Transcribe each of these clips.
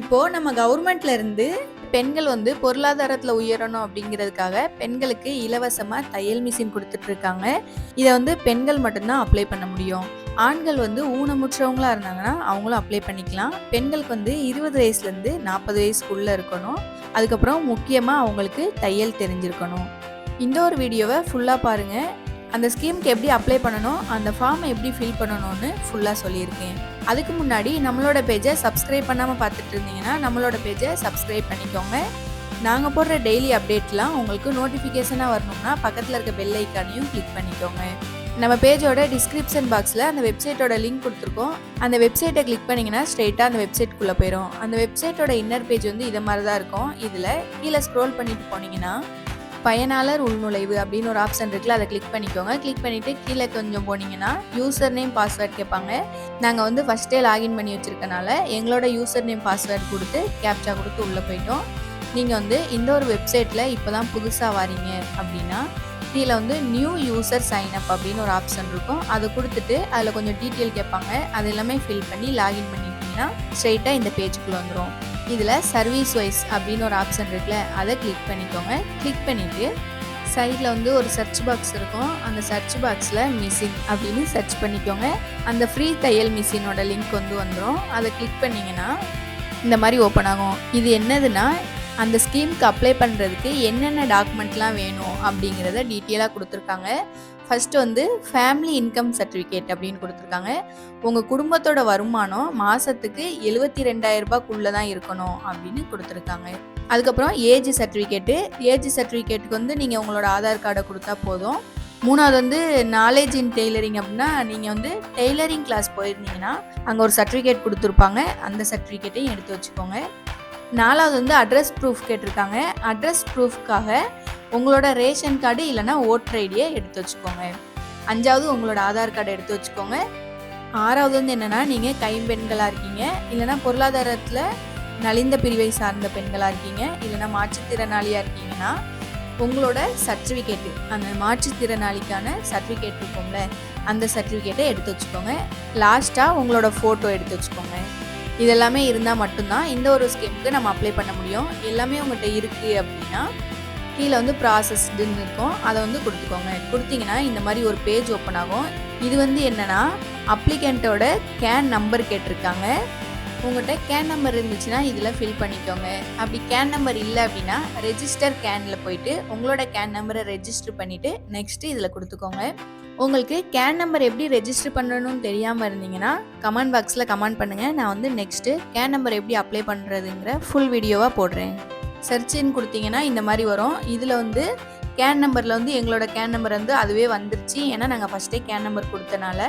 இப்போது நம்ம கவர்மெண்ட்ல இருந்து பெண்கள் வந்து பொருளாதாரத்தில் உயரணும் அப்படிங்கிறதுக்காக பெண்களுக்கு இலவசமாக தையல் மிஷின் கொடுத்துட்ருக்காங்க இதை வந்து பெண்கள் மட்டும்தான் அப்ளை பண்ண முடியும். ஆண்கள் வந்து ஊனமுற்றவங்களா இருந்தாங்கன்னா அவங்களும் அப்ளை பண்ணிக்கலாம். பெண்களுக்கு வந்து இருபது வயசுலேருந்து நாற்பது வயசுக்குள்ளே இருக்கணும். அதுக்கப்புறம் முக்கியமாக அவங்களுக்கு தையல் தெரிஞ்சிருக்கணும். இந்த ஒரு வீடியோவை ஃபுல்லாக பாருங்கள் அந்த ஸ்கீமுக்கு எப்படி அப்ளை பண்ணணும் அந்த ஃபார்மை எப்படி ஃபில் பண்ணணும்னு ஃபுல்லாக சொல்லியிருக்கேன். அதுக்கு முன்னாடி நம்மளோட பேஜை சப்ஸ்கிரைப் பண்ணாமல் பார்த்துட்டு இருந்தீங்கன்னா நம்மளோட பேஜை சப்ஸ்கிரைப் பண்ணிக்கோங்க. நாங்கள் போடுற டெய்லி அப்டேட்லாம் உங்களுக்கு நோட்டிஃபிகேஷனாக வரணும்னா பக்கத்தில் இருக்க பெல் ஐக்கானையும் கிளிக் பண்ணிக்கோங்க. நம்ம பேஜோட டிஸ்கிரிப்ஷன் பாக்ஸில் அந்த வெப்சைட்டோட லிங்க் கொடுத்துருக்கோம். அந்த வெப்சைட்டை கிளிக் பண்ணிங்கன்னா ஸ்ட்ரெயிட்டாக அந்த வெப்சைட்குள்ளே போயிடும் அந்த வெப்சைட்டோட இன்னர் பேஜ் வந்து இதை மாதிரி தான் இருக்கும். இதில் கீழே ஸ்க்ரோல் பண்ணிட்டு போனீங்கன்னா பயனாளர் உள்நுழைவு அப்படின்னு ஒரு ஆப்ஷன் இருக்குல்ல அதை கிளிக் பண்ணிக்கோங்க. கிளிக் பண்ணிவிட்டு கீழே கொஞ்சம் போனீங்கன்னா யூசர் நேம் பாஸ்வேர்ட் கேட்பாங்க. நாங்கள் வந்து ஃபஸ்ட்டே லாகின் பண்ணி வச்சுருக்கனால எங்களோட யூசர் நேம் பாஸ்வேர்ட் கொடுத்து கேப்சா கொடுத்து உள்ளே போயிட்டோம். நீங்கள் வந்து இந்த ஒரு வெப்சைட்டில் இப்போ தான் புதுசாக வரீங்க அப்படின்னா கீழே வந்து நியூ யூசர் சைன் அப் அப்படின்னு ஒரு ஆப்ஷன் இருக்கும். அதை கொடுத்துட்டு அதில் கொஞ்சம் டீட்டெயில் கேட்பாங்க. அது எல்லாமே ஃபில் பண்ணி லாகின் பண்ணிட்டீங்கன்னா ஸ்ட்ரெயிட்டாக இந்த பேஜுக்குள்ளே வந்துடும் இதில் சர்வீஸ் வைஸ் அப்படின்னு ஒரு ஆப்ஷன் இருக்குல்ல அதை கிளிக் பண்ணிக்கோங்க. கிளிக் பண்ணிவிட்டு சைடில் வந்து ஒரு சர்ச் பாக்ஸ் இருக்கும். அந்த சர்ச் பாக்ஸில் மிஷின் அப்படின்னு சர்ச் பண்ணிக்கோங்க. அந்த ஃப்ரீ தையல் மிஷினோட லிங்க் வந்து வந்துடும் அதை கிளிக் பண்ணிங்கன்னா இந்த மாதிரி ஓப்பன் ஆகும். இது என்னதுன்னா அந்த ஸ்கீமுக்கு அப்ளை பண்ணுறதுக்கு என்னென்ன டாக்குமெண்ட்லாம் வேணும் அப்படிங்கிறத டீட்டெயிலாக கொடுத்துருக்காங்க. ஃபஸ்ட்டு வந்து ஃபேமிலி இன்கம் சர்டிஃபிகேட் அப்படின்னு கொடுத்துருக்காங்க. உங்கள் குடும்பத்தோட வருமானம் மாதத்துக்கு எழுபத்தி ரெண்டாயிரரூபாக்குள்ளே தான் இருக்கணும் அப்படின்னு கொடுத்துருக்காங்க. அதுக்கப்புறம் ஏஜ் சர்டிஃபிகேட்டு ஏஜ் சர்டிஃபிகேட்டுக்கு வந்து நீங்கள் உங்களோட ஆதார் கார்டை கொடுத்தா போதும். மூணாவது வந்து நாலேஜ் இன் டெய்லரிங் அப்படின்னா நீங்கள் வந்து டெய்லரிங் கிளாஸ் போயிருந்தீங்கன்னா அங்கே ஒரு சர்டிஃபிகேட் கொடுத்துருப்பாங்க. அந்த சர்டிஃபிகேட்டையும் எடுத்து வச்சுக்கோங்க. நாலாவது வந்து அட்ரஸ் ப்ரூஃப் கேட்டிருக்காங்க. அட்ரஸ் ப்ரூஃப்காக உங்களோட ரேஷன் கார்டு இல்லைனா ஓட்டர் ஐடியை எடுத்து வச்சுக்கோங்க. அஞ்சாவது உங்களோட ஆதார் கார்டு எடுத்து வச்சுக்கோங்க. ஆறாவது வந்து என்னென்னா நீங்கள் கைம்பெண்களாக இருக்கீங்க. இல்லைனா பொருளாதாரத்தில் நலிந்த பிரிவை சார்ந்த பெண்களாக இருக்கீங்க. இல்லைனா மாற்றுத்திறனாளியாக இருக்கீங்கன்னா உங்களோட சர்டிஃபிகேட்டு அந்த மாற்றுத்திறனாளிக்கான சர்டிஃபிகேட் இருக்கும்ல அந்த சர்டிஃபிகேட்டை எடுத்து வச்சுக்கோங்க. லாஸ்ட்டாக உங்களோட ஃபோட்டோ எடுத்து வச்சுக்கோங்க. இதெல்லாமே இருந்தால் மட்டும்தான் இந்த ஒரு ஸ்கீமுக்கு நம்ம அப்ளை பண்ண முடியும். எல்லாமே உங்கள்கிட்ட இருக்குது அப்படின்னா கீழே வந்து ப்ராசஸ்டுன்னு இருக்கும். அதை வந்து கொடுத்துக்கோங்க. கொடுத்தீங்கன்னா இந்த மாதிரி ஒரு பேஜ் ஓப்பன் ஆகும். இது வந்து என்னென்னா அப்ளிகண்ட்டோட கேன் நம்பர் கேட்டிருக்காங்க. உங்கள்கிட்ட கேன் நம்பர் இருந்துச்சுன்னா இதில் ஃபில் பண்ணிக்கோங்க. அப்படி கேன் நம்பர் இல்லை அப்படின்னா ரெஜிஸ்டர் கேனில் போயிட்டு உங்களோட கேன் நம்பரை ரெஜிஸ்டர் பண்ணிவிட்டு நெக்ஸ்ட்டு இதில் கொடுத்துக்கோங்க. உங்களுக்கு கேன் நம்பர் எப்படி ரெஜிஸ்டர் பண்ணணும்னு தெரியாமல் இருந்தீங்கன்னா கமெண்ட் பாக்ஸில் கமெண்ட் பண்ணுங்கள் நான் வந்து நெக்ஸ்ட்டு கேன் நம்பர் எப்படி அப்ளை பண்ணுறதுங்கிற ஃபுல் வீடியோவாக போடுறேன். சர்ச்சின்னு கொடுத்தீங்கன்னா இந்த மாதிரி வரும். இதில் வந்து கேன் நம்பரில் வந்து எங்களோட கேன் நம்பர் வந்து அதுவே வந்துருச்சு. ஏன்னா நாங்கள் ஃபஸ்ட்டே கேன் நம்பர் கொடுத்தனால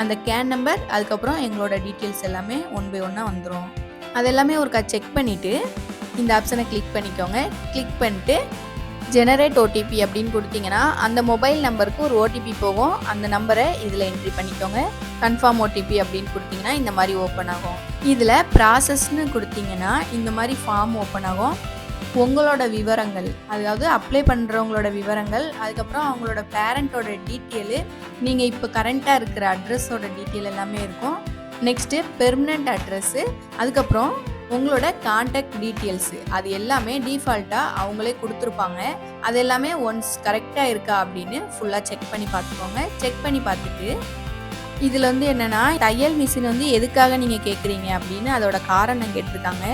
அந்த கேன் நம்பர் அதுக்கப்புறம் எங்களோட டீட்டெயில்ஸ் எல்லாமே ஒன் பை ஒன்னாக வந்துடும் அது எல்லாமே ஒருக்கா செக் பண்ணிவிட்டு இந்த ஆப்ஷனை கிளிக் பண்ணிக்கோங்க. கிளிக் பண்ணிட்டு ஜெனரேட் ஓடிபி அப்படின்னு கொடுத்தீங்கன்னா அந்த மொபைல் நம்பருக்கு ஒரு ஓடிபி போகும். அந்த நம்பரை இதில் என்ட்ரி பண்ணிக்கோங்க. கன்ஃபார்ம் ஓடிபி அப்படின்னு கொடுத்தீங்கன்னா இந்த மாதிரி ஓப்பன் ஆகும். இதில் ப்ராசஸ்னு கொடுத்தீங்கன்னா இந்த மாதிரி ஃபார்ம் ஓப்பன் ஆகும். உங்களோட விவரங்கள் அதாவது அப்ளை பண்ணுறவங்களோட விவரங்கள் அதுக்கப்புறம் அவங்களோட பேரண்ட்டோட டீட்டெயிலு நீங்கள் இப்போ கரண்ட்டாக இருக்கிற அட்ரஸோட டீட்டெயில் எல்லாமே இருக்கும். நெக்ஸ்ட்டு பெர்மனண்ட் அட்ரஸ்ஸு அதுக்கப்புறம் உங்களோட காண்டாக்ட் டீட்டெயில்ஸு அது எல்லாமே டிஃபால்ட்டாக அவங்களே கொடுத்துருப்பாங்க. அது எல்லாமே ஒன்ஸ் கரெக்டாக இருக்கா அப்படின்னு ஃபுல்லாக செக் பண்ணி பார்த்துக்கோங்க. செக் பண்ணி பார்த்துட்டு இதில் வந்து என்னென்னா தையல் மிஷின் வந்து எதுக்காக நீங்கள் கேட்குறீங்க அப்படின்னு அதோட காரணம் கேட்டிருக்காங்க.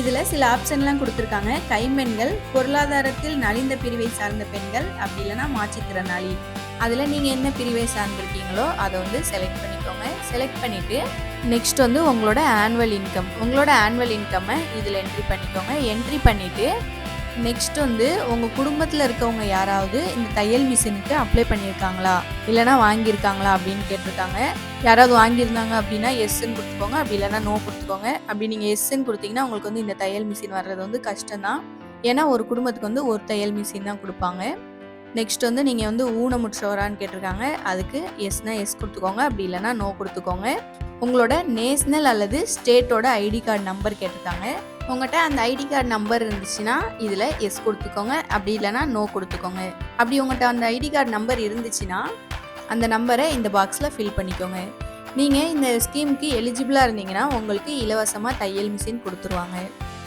இதில் சில ஆப்ஷன்லாம் கொடுத்துருக்காங்க. கைம்பெண்கள் பொருளாதாரத்தில் நலிந்த பிரிவை சார்ந்த பெண்கள் அப்படி இல்லைன்னா மாற்றுத்திறனாளி. அதில் நீங்கள் என்ன பிரிவை சார்ந்திருக்கீங்களோ அதை வந்து செலக்ட் பண்ணிக்கோங்க. செலக்ட் பண்ணிவிட்டு நெக்ஸ்ட் வந்து உங்களோட ஆனுவல் இன்கம் உங்களோட ஆனுவல் இன்கம்மை இதில் என்ட்ரி பண்ணிக்கோங்க. என்ட்ரி பண்ணிவிட்டு நெக்ஸ்ட் வந்து உங்கள் குடும்பத்தில் இருக்கவங்க யாராவது இந்த தையல் மிஷினுக்கு அப்ளை பண்ணியிருக்காங்களா? இல்லைனா வாங்கியிருக்காங்களா அப்படின்னு கேட்டிருக்காங்க. யாராவது வாங்கியிருந்தாங்க அப்படின்னா எஸ்ன்னு கொடுத்துக்கோங்க. அப்படி இல்லைனா நோ கொடுத்துக்கோங்க. அப்படி நீங்கள் எஸ்ன்னு கொடுத்தீங்கன்னா உங்களுக்கு வந்து இந்த தையல் மிஷின் வர்றது வந்து கஷ்டம்தான். ஏன்னா ஒரு குடும்பத்துக்கு வந்து ஒரு தையல் மிஷின் தான் கொடுப்பாங்க. நெக்ஸ்ட் வந்து நீங்கள் வந்து ஊனமுற்றவரான்னு கேட்டிருக்காங்க. அதுக்கு எஸ்னா எஸ் கொடுத்துக்கோங்க. அப்படி இல்லைனா நோ கொடுத்துக்கோங்க. உங்களோட நேஷ்னல் அல்லது ஸ்டேட்டோட ஐடி கார்டு நம்பர் கேட்டிருக்காங்க. உங்கள்கிட்ட அந்த ஐடி கார்டு நம்பர் இருந்துச்சுன்னா இதில் எஸ் கொடுத்துக்கோங்க அப்படி இல்லைனா நோ கொடுத்துக்கோங்க. அப்படி உங்கள்கிட்ட அந்த ஐடி கார்டு நம்பர் இருந்துச்சுன்னா அந்த நம்பரை இந்த பாக்ஸில் ஃபில் பண்ணிக்கோங்க. நீங்கள் இந்த ஸ்கீமுக்கு எலிஜிபிளாக இருந்தீங்கன்னா உங்களுக்கு இலவசமாக தையல் மிஷின் கொடுத்துருவாங்க.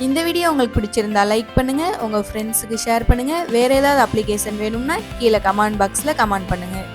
இந்த வீடியோ உங்களுக்கு பிடிச்சிருந்தா லைக் பண்ணுங்கள் உங்கள் ஃப்ரெண்ட்ஸுக்கு ஷேர் பண்ணுங்கள் வேறு ஏதாவது அப்ளிகேஷன் வேணும்னா கீழே கமெண்ட் பாக்ஸில் கமெண்ட் பண்ணுங்கள்